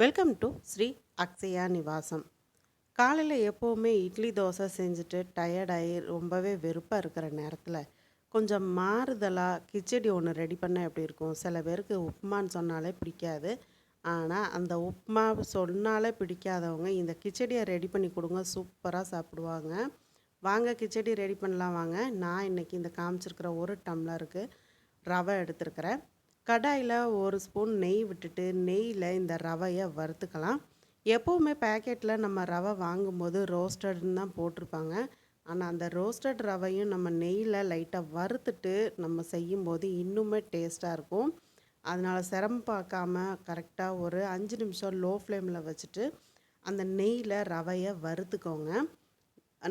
Welcome to Sri Akshaya Nivasam காலையில் எப்போவுமே இட்லி தோசை செஞ்சுட்டு டயர்டாகி ரொம்பவே வெறுப்பாக இருக்கிற நேரத்தில் கொஞ்சம் மாறுதலாக கிச்சடி ஒன்று ரெடி பண்ணால் எப்படி இருக்கும்? சில பேருக்கு உப்புமான்னு சொன்னாலே பிடிக்காது. ஆனால் அந்த உப்புமா சொன்னாலே பிடிக்காதவங்க இந்த கிச்சடியை ரெடி பண்ணி கொடுங்க சூப்பராக சாப்பிடுவாங்க. வாங்க கிச்சடி ரெடி பண்ணலாம் வாங்க. நான் இன்றைக்கி இந்த காமிச்சிருக்கிற ஒரு டம்ளருக்கு ரவை எடுத்துருக்கிறேன். கடாயில் ஒரு ஸ்பூன் நெய் விட்டுட்டு நெய்யில் இந்த ரவையை வறுத்துக்கலாம். எப்போவுமே பேக்கெட்டில் நம்ம ரவை வாங்கும்போது ரோஸ்டட்னு தான் போட்டிருப்பாங்க. ஆனால் அந்த ரோஸ்டட் ரவையும் நம்ம நெய்யில் லைட்டாக வறுத்துட்டு நம்ம செய்யும்போது இன்னுமே டேஸ்ட்டாக இருக்கும். அதனால் சிரமம் பார்க்காம கரெக்டாக ஒரு அஞ்சு நிமிஷம் லோ ஃப்ளேமில் வச்சுட்டு அந்த நெய்யில் ரவையை வறுத்துக்கோங்க.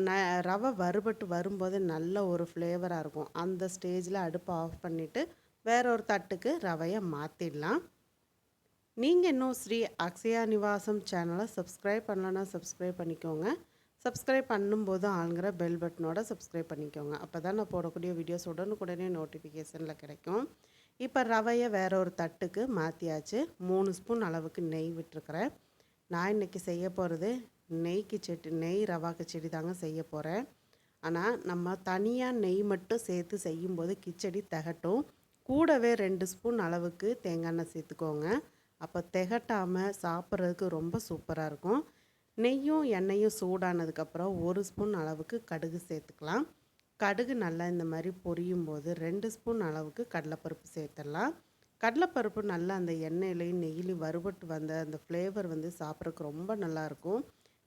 ந ரவை வறுபட்டு வரும்போது நல்ல ஒரு ஃப்ளேவராக இருக்கும். அந்த ஸ்டேஜில் அடுப்பை ஆஃப் பண்ணிவிட்டு வேற ஒரு தட்டுக்கு ரவையை மாற்றிடலாம் நீங்கள் இன்னும் ஸ்ரீ அக்ஷயா நிவாசம் சேனலை சப்ஸ்கிரைப் பண்ணலன்னா சப்ஸ்கிரைப் பண்ணிக்கோங்க. சப்ஸ்கிரைப் பண்ணும்போது ஆளுங்கிற பெல் பட்டனோட சப்ஸ்கிரைப் பண்ணிக்கோங்க. அப்போ தான் நான் போடக்கூடிய வீடியோஸ் உடனுக்குடனே நோட்டிஃபிகேஷனில் கிடைக்கும். இப்போ ரவையை வேற ஒரு தட்டுக்கு மாற்றியாச்சு மூணு ஸ்பூன் அளவுக்கு நெய் விட்டுருக்குறேன். நான் இன்றைக்கி செய்ய போகிறது நெய் கிச்சடி நெய் ரவா கிச்சடி தாங்க செய்ய போகிறேன் ஆனால் நம்ம தனியாக நெய் மட்டும் சேர்த்து செய்யும்போது கிச்சடி தகட்டும். கூடவே ரெண்டு ஸ்பூன் அளவுக்கு தேங்காய் எண்ணெய் சேர்த்துக்கோங்க. அப்போ திகட்டாமல் சாப்பிட்றதுக்கு ரொம்ப சூப்பராக இருக்கும். நெய்யும் எண்ணெயும் சூடானதுக்கப்புறம் ஒரு ஸ்பூன் அளவுக்கு கடுகு சேர்த்துக்கலாம். கடுகு நல்லா இந்த மாதிரி பொரியும் போது ரெண்டு ஸ்பூன் அளவுக்கு கடலைப்பருப்பு சேர்த்துடலாம். கடலைப்பருப்பு நல்லா அந்த எண்ணெயிலையும் நெய்யிலையும் வறுபட்டு வந்த அந்த ஃப்ளேவர் வந்து சாப்பிட்றதுக்கு ரொம்ப நல்லாயிருக்கும்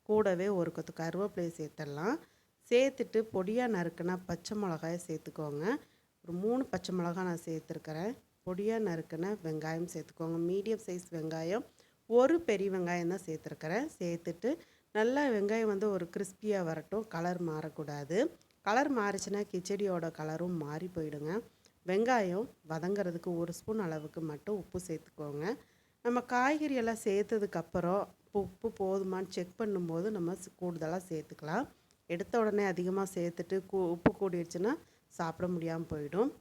கூடவே ஒரு கொத்து கருவேப்பிலையை சேர்த்துடலாம். சேர்த்துட்டு பொடியாக நறுக்குனா பச்சை மிளகாயை சேர்த்துக்கோங்க. ஒரு மூணு பச்சை மிளகாய் நான் சேர்த்துருக்கிறேன். பொடியாக நறுக்கின வெங்காயம் சேர்த்துக்கோங்க. மீடியம் சைஸ் வெங்காயம் ஒரு பெரிய வெங்காயம் தான் சேர்த்துருக்கிறேன். சேர்த்துட்டு நல்லா வெங்காயம் வந்து ஒரு கிறிஸ்பியாக வரட்டும். கலர் மாறக்கூடாது. கலர் மாறிச்சுன்னா கிச்சடியோட கலரும் மாறி போயிடுங்க. வெங்காயம் வதங்கிறதுக்கு ஒரு ஸ்பூன் அளவுக்கு மட்டும் உப்பு சேர்த்துக்கோங்க. நம்ம காய்கறி எல்லாம் சேர்த்ததுக்கப்புறம் உப்பு போதுமான்னு செக் பண்ணும்போது நம்ம கூடுதலாக சேர்த்துக்கலாம். எடுத்த உடனே அதிகமாக சேர்த்துட்டு கூ உப்பு கூடிடுச்சுன்னா சாப்பிட முடியாமல் போயிடும்.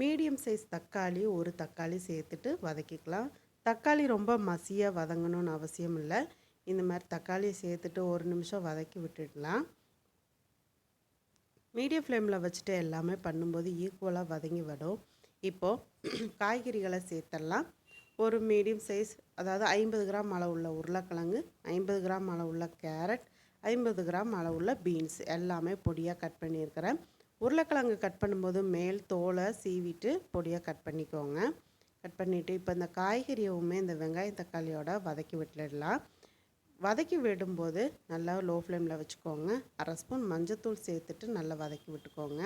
மீடியம் சைஸ் தக்காளி ஒரு தக்காளி சேர்த்துட்டு வதக்கிக்கலாம். தக்காளி ரொம்ப மசியாக வதங்கணும்னு அவசியம் இல்லை. இந்த மாதிரி தக்காளியை சேர்த்துட்டு ஒரு நிமிஷம் வதக்கி விட்டுடலாம். மீடியம் ஃப்ளேமில் வச்சுட்டு எல்லாமே பண்ணும்போது ஈக்குவலாக வதங்கி விடும் இப்போது காய்கறிகளை சேர்த்துடலாம் ஒரு மீடியம் சைஸ் அதாவது ஐம்பது கிராம் அளவுள்ள உருளைக்கிழங்கு ஐம்பது கிராம் அளவுள்ள கேரட் ஐம்பது கிராம் அளவுள்ள பீன்ஸ் எல்லாமே பொடியாக கட் பண்ணியிருக்கிறேன். உருளைக்கிழங்கு கட் பண்ணும்போது மேல் தோலை சீவிட்டு பொடியாக கட் பண்ணிக்கோங்க. கட் பண்ணிவிட்டு இப்போ இந்த காய்கறியவுமே இந்த வெங்காயம் தக்காளியோட வதக்கி விட்டுடலாம். வதக்கி விடும்போது நல்லா லோ ஃப்ளேமில் வச்சுக்கோங்க. அரை ஸ்பூன் மஞ்சத்தூள் சேர்த்துட்டு நல்லா வதக்கி விட்டுக்கோங்க.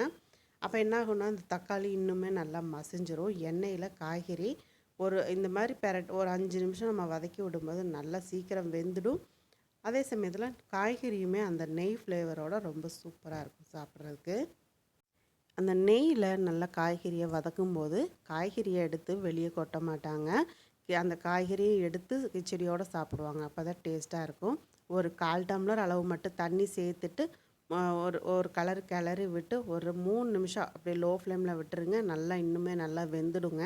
அப்போ என்ன ஆகும்னா இந்த தக்காளி இன்னுமே நல்லா மசிஞ்சிரும். எண்ணெயில் காய்கறி ஒரு இந்த மாதிரி பெரட் ஒரு அஞ்சு நிமிஷம் நம்ம வதக்கி விடும்போது நல்லா சீக்கிரம் வெந்துடும். அதே சமயத்தில் காய்கறியுமே அந்த நெய் ஃப்ளேவரோட ரொம்ப சூப்பராக இருக்கும் சாப்பிட்றதுக்கு. அந்த நெய்யில் நல்லா காய்கறியை வதக்கும் போது காய்கறியை எடுத்து வெளியே கொட்ட மாட்டாங்க. அந்த காய்கறியை எடுத்து கிச்சடியோடு சாப்பிடுவாங்க. அப்போ தான் டேஸ்ட்டாக இருக்கும். ஒரு கால் டம்ளர் அளவு மட்டும் தண்ணி சேர்த்துட்டு ஒரு ஒரு கலர் கிளறி விட்டு ஒரு மூணு நிமிஷம் அப்படியே லோ ஃப்ளேமில் விட்டுருங்க. நல்லா இன்னுமே நல்லா வெந்துடுங்க.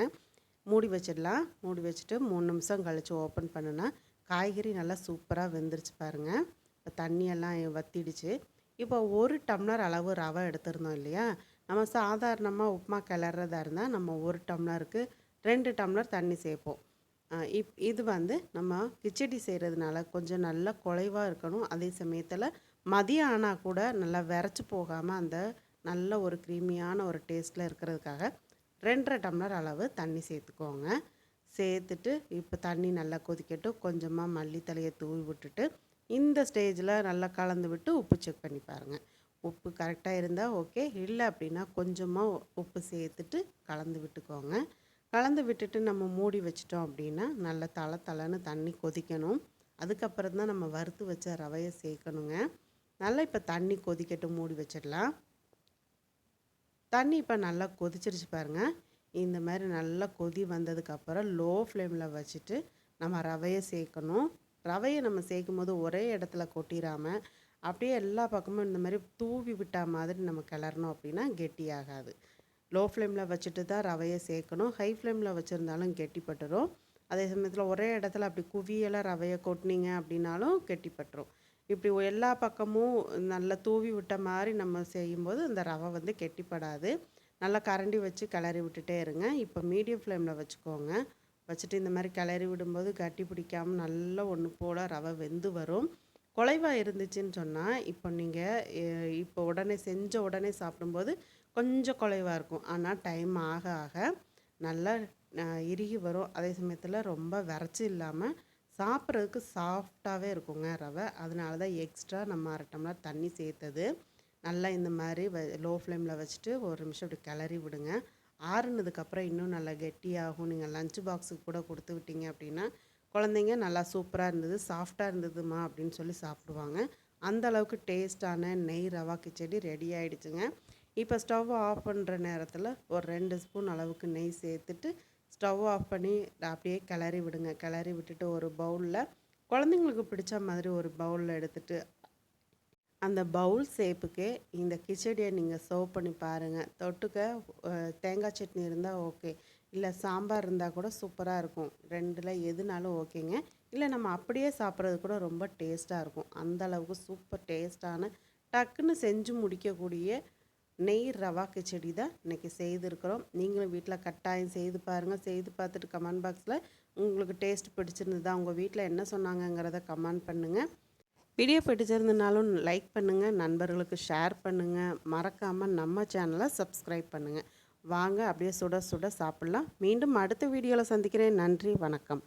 மூடி வச்சிடலாம். மூடி வச்சுட்டு மூணு நிமிஷம் கழித்து ஓப்பன் பண்ணுனா காய்கறி நல்லா சூப்பராக வெந்துருச்சு பாருங்கள் இப்போ தண்ணியெல்லாம் வத்திடுச்சு. இப்போ ஒரு டம்ளர் அளவு ரவை எடுத்திருந்தோம் இல்லையா? நம்ம சாதாரணமாக உப்புமா கிளறதா இருந்தால் நம்ம ஒரு டம்ளருக்கு ரெண்டு டம்ளர் தண்ணி சேர்ப்போம். இப் இது வந்து நம்ம கிச்சடி செய்கிறதுனால கொஞ்சம் நல்லா குறைவாக இருக்கணும். அதே சமயத்தில் மதியம் ஆனால் கூட நல்லா விரைச்சி போகாமல் அந்த நல்ல ஒரு க்ரீமியான ஒரு டேஸ்ட்டில் இருக்கிறதுக்காக ரெண்டரை டம்ளர் அளவு தண்ணி சேர்த்துக்கோங்க. சேர்த்துட்டு இப்போ தண்ணி நல்லா கொதிக்கட்டும். கொஞ்சமாக மல்லித்தலையை தூவி விட்டுட்டு இந்த ஸ்டேஜில் நல்லா கலந்து விட்டு உப்பு செக் பண்ணி பாருங்கள் உப்பு கரெக்டாக இருந்தால் ஓகே. இல்லை அப்படின்னா கொஞ்சமாக உப்பு சேர்த்துட்டு கலந்து விட்டுக்கோங்க. கலந்து விட்டுட்டு நம்ம மூடி வச்சிட்டோம் அப்படின்னா நல்லா தலை தலைன்னு தண்ணி கொதிக்கணும். அதுக்கப்புறம் தான் நம்ம வறுத்து வச்ச ரவையை சேர்க்கணுங்க. நல்லா இப்போ தண்ணி கொதிக்கட்டும் மூடி வச்சிடலாம். தண்ணி இப்போ நல்லா கொதிச்சிருச்சு பாருங்கள் இந்த மாதிரி நல்லா கொதி வந்ததுக்கப்புறம் லோ ஃப்ளேமில் வச்சுட்டு நம்ம ரவையை சேர்க்கணும். ரவையை நம்ம சேர்க்கும் போது ஒரே இடத்துல கொட்டிடாமல் அப்படியே எல்லா பக்கமும் இந்த மாதிரி தூவி விட்டா மாதிரி நம்ம கிளறணும் அப்படின்னா கெட்டியாகாது லோ ஃப்ளேமில் வச்சுட்டு தான் ரவையை சேர்க்கணும். ஹை ஃப்ளேமில் வச்சுருந்தாலும் கெட்டிப்பட்டுரும் அதே சமயத்தில் ஒரே இடத்துல அப்படி குவியலாக ரவையை கொட்டினீங்க அப்படின்னாலும் கெட்டிப்பட்டுரும் இப்படி எல்லா பக்கமும் நல்லா தூவி விட்ட மாதிரி நம்ம செய்யும்போது அந்த ரவை வந்து கெட்டிப்படாது நல்லா கரண்டி வச்சு கிளறி விட்டுட்டே இருங்க. இப்போ மீடியம் ஃப்ளேமில் வச்சுக்கோங்க. வச்சுட்டு இந்த மாதிரி கிளறி விடும்போது கட்டி பிடிக்காமல் நல்லா ஒன்று போல் ரவை வெந்து வரும். குலைவாக இருந்துச்சுன்னு சொன்னால் இப்போ நீங்கள் இப்போ உடனே செஞ்ச உடனே சாப்பிடும்போது கொஞ்சம் குலைவாக இருக்கும். ஆனால் டைம் ஆக ஆக நல்லா இறுகி வரும். அதே சமயத்தில் ரொம்ப வறட்சி இல்லாமல் சாப்பிட்றதுக்கு சாஃப்டாகவே இருக்குங்க ரவை. அதனால தான் எக்ஸ்ட்ரா நம்ம அரை டம்ளர் தண்ணி சேர்த்தது. நல்லா இந்த மாதிரி வ லோ ஃப்ளேமில் வச்சுட்டு ஒரு நிமிஷம் இப்படி கிளறி விடுங்க. ஆறுனதுக்கப்புறம் இன்னும் நல்லா கெட்டியாகும். நீங்கள் லஞ்ச் பாக்ஸுக்கு கூட கொடுத்து விட்டீங்க அப்படின்னா குழந்தைங்க நல்லா சூப்பராக இருந்தது சாஃப்டாக இருந்ததுமா அப்படின்னு சொல்லி சாப்பிடுவாங்க. அந்த அளவுக்கு டேஸ்டான நெய் ரவா கிச்சடி ரெடி ஆகிடுச்சுங்க இப்போ ஸ்டவ் ஆஃப் பண்ணுற நேரத்தில் ஒரு ரெண்டு ஸ்பூன் அளவுக்கு நெய் சேர்த்துட்டு ஸ்டவ் ஆஃப் பண்ணி அப்படியே கிளறி விடுங்க. கிளறி விட்டுட்டு ஒரு பவுலில் குழந்தைங்களுக்கு பிடிச்ச மாதிரி ஒரு பவுலில் எடுத்துட்டு அந்த பவுல் ஷேப்புக்கே இந்த கிச்சடியை நீங்கள் சர்வ் பண்ணி பாருங்கள் தொட்டுக்க தேங்காய் சட்னி இருந்தால் ஓகே இல்லை சாம்பார் இருந்தால் கூட சூப்பராக இருக்கும். ரெண்டில் எதுனாலும் ஓகேங்க. இல்லை நம்ம அப்படியே சாப்பிட்றது கூட ரொம்ப டேஸ்ட்டாக இருக்கும். அந்த அளவுக்கு சூப்பர் டேஸ்ட்டான டக்குன்னு செஞ்சு முடிக்கக்கூடிய நெய் ரவா கிச்சடி தான் இன்றைக்கி செய்திருக்கிறோம். நீங்களும் வீட்டில் கட்டாயம் செய்து பாருங்கள் செய்து பார்த்துட்டு கமெண்ட் பாக்ஸில் உங்களுக்கு டேஸ்ட் பிடிச்சிருந்ததா உங்கள் வீட்டில் என்ன சொன்னாங்கங்கிறத கமெண்ட் பண்ணுங்கள் வீடியோ பிடிச்சிருந்தனாலும் லைக் பண்ணுங்கள் நண்பர்களுக்கு ஷேர் பண்ணுங்கள் மறக்காமல் நம்ம சேனலை சப்ஸ்கிரைப் பண்ணுங்கள் வாங்க அப்படியே சுட சுட சாப்பிட்லாம். மீண்டும் அடுத்த வீடியோவில் சந்திக்கிறேன். நன்றி வணக்கம்.